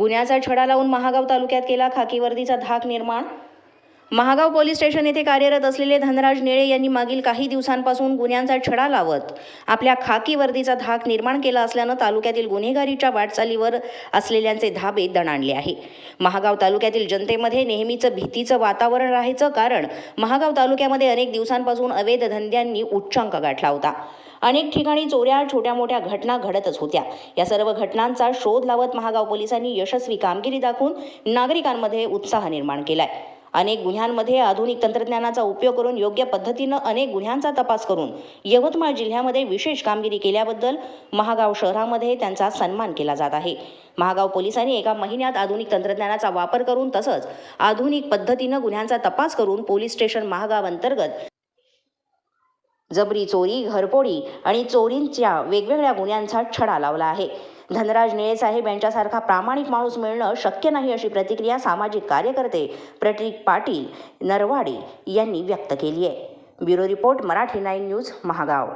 गुन्ह्याचा छडा लावून महागाव तालुक्यात केला खाकी वर्दीचा धाक निर्माण? महागाव पोलीस स्टेशन येथे कार्यरत असलेले धनराज निळे यांनी मागील काही दिवसांपासून गुन्ह्यांचा छडा लावत आपल्या खाकी वर्दीचा धाक निर्माण केला असल्यानं तालुक्यातील गुन्हेगारीच्या वाटचालीवर असलेल्यांचे धाबे दणाणले आहे. महागाव तालुक्यातील जनतेमध्ये नेहमीच भीतीचं वातावरण राहायचं कारण महागाव तालुक्यामध्ये अनेक दिवसांपासून अवैध धंद्यांनी उच्चांक गाठला होता. अनेक ठिकाणी चोऱ्या छोट्या मोठ्या घटना घडतच होत्या. या सर्व घटनांचा शोध लावत महागाव पोलिसांनी यशस्वी कामगिरी दाखवून नागरिकांमध्ये उत्साह निर्माण केलाय. अनेक गुन्ह्यांमध्ये आधुनिक तंत्रज्ञानाचा उपयोग करून योग्य पद्धतीनं अनेक गुन्ह्यांचा तपास करून यवतमाळ जिल्ह्यामध्ये विशेष कामगिरी केल्याबद्दल महागाव शहरामध्ये त्यांचा सन्मान केला जात आहे. महागाव पोलिसांनी एका महिन्यात आधुनिक तंत्रज्ञानाचा वापर करून तसंच आधुनिक पद्धतीनं गुन्ह्यांचा तपास करून पोलीस स्टेशन महागाव अंतर्गत जबरी चोरी घरपोडी आणि चोरींच्या वेगवेगळ्या गुन्ह्यांचा छडा लावला आहे. धनराज निळे साहेब यांच्यासारखा प्रामाणिक माणूस मिळणं शक्य नाही अशी प्रतिक्रिया सामाजिक कार्यकर्ते प्रतीक पाटील नरवाडे यांनी व्यक्त केली आहे. Bureau report Marathi nine news Mahagaon.